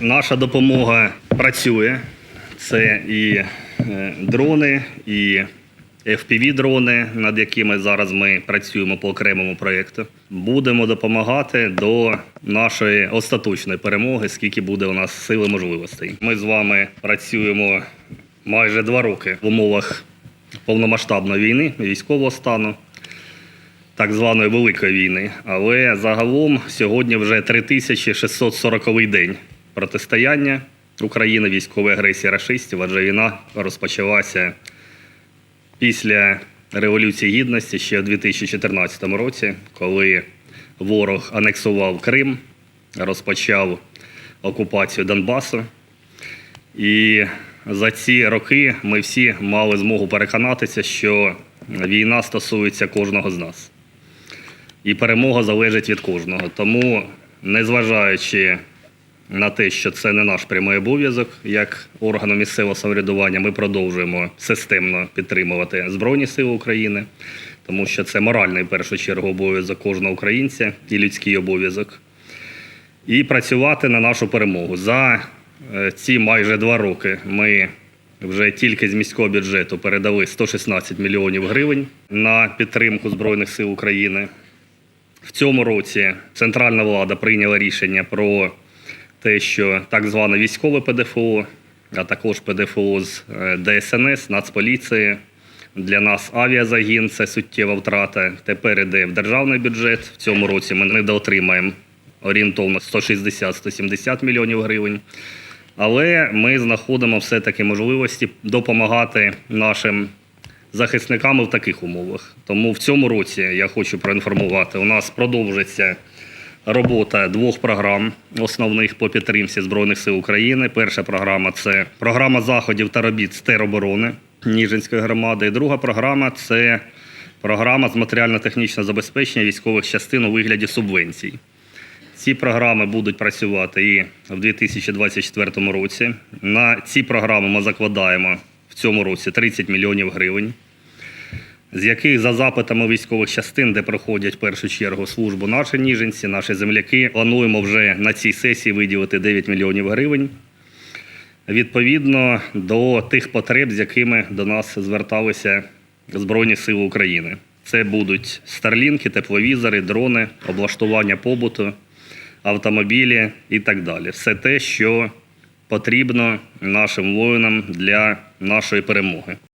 Наша допомога працює. Це і е, дрони, і FPV-дрони, над якими зараз ми працюємо по окремому проєкту. Будемо допомагати до нашої остаточної перемоги, скільки буде у нас сили можливостей. Ми з вами працюємо майже два роки в умовах повномасштабної війни, військового стану так званої великої війни. Але загалом сьогодні вже 3640 день протистояння України військової агресії рашистів, адже війна розпочалася після Революції Гідності ще в 2014 році, коли ворог анексував Крим, розпочав окупацію Донбасу. І за ці роки ми всі мали змогу переконатися, що війна стосується кожного з нас. І перемога залежить від кожного. Тому, незважаючи на те, що це не наш прямий обов'язок, як органу місцевого самоврядування, ми продовжуємо системно підтримувати Збройні Сили України, тому що це моральний в першу чергу обов'язок кожного українця і людський обов'язок і працювати на нашу перемогу. За е, ці майже два роки ми вже тільки з міського бюджету передали 116 мільйонів гривень на підтримку Збройних сил України. В цьому році центральна влада прийняла рішення про те, що так зване військове ПДФО, а також ПДФО з е, ДСНС, Нацполіції. Для нас авіазагін це суттєва втрата. Тепер іде в державний бюджет. В цьому році ми недоотримаємо орієнтовно 160-170 мільйонів гривень. Але ми знаходимо все-таки можливості допомагати нашим захисникам в таких умовах. Тому в цьому році я хочу проінформувати, у нас продовжиться робота двох програм основних по підтримці Збройних сил України. Перша програма це програма заходів та робіт з тероборони Ніжинської громади. І друга програма це програма з матеріально-технічного забезпечення військових частин у вигляді субвенцій. Ці програми будуть працювати і в 2024 році. На ці програми ми закладаємо в цьому році 30 мільйонів гривень, з яких за запитами військових частин, де проходять в першу чергу службу наші ніженці, наші земляки, плануємо вже на цій сесії виділити 9 мільйонів гривень. Відповідно до тих потреб, з якими до нас зверталися Збройні Сили України. Це будуть старлінки, тепловізори, дрони, облаштування побуту, автомобілі і так далі. Все те, що потрібно нашим воїнам для нашої перемоги.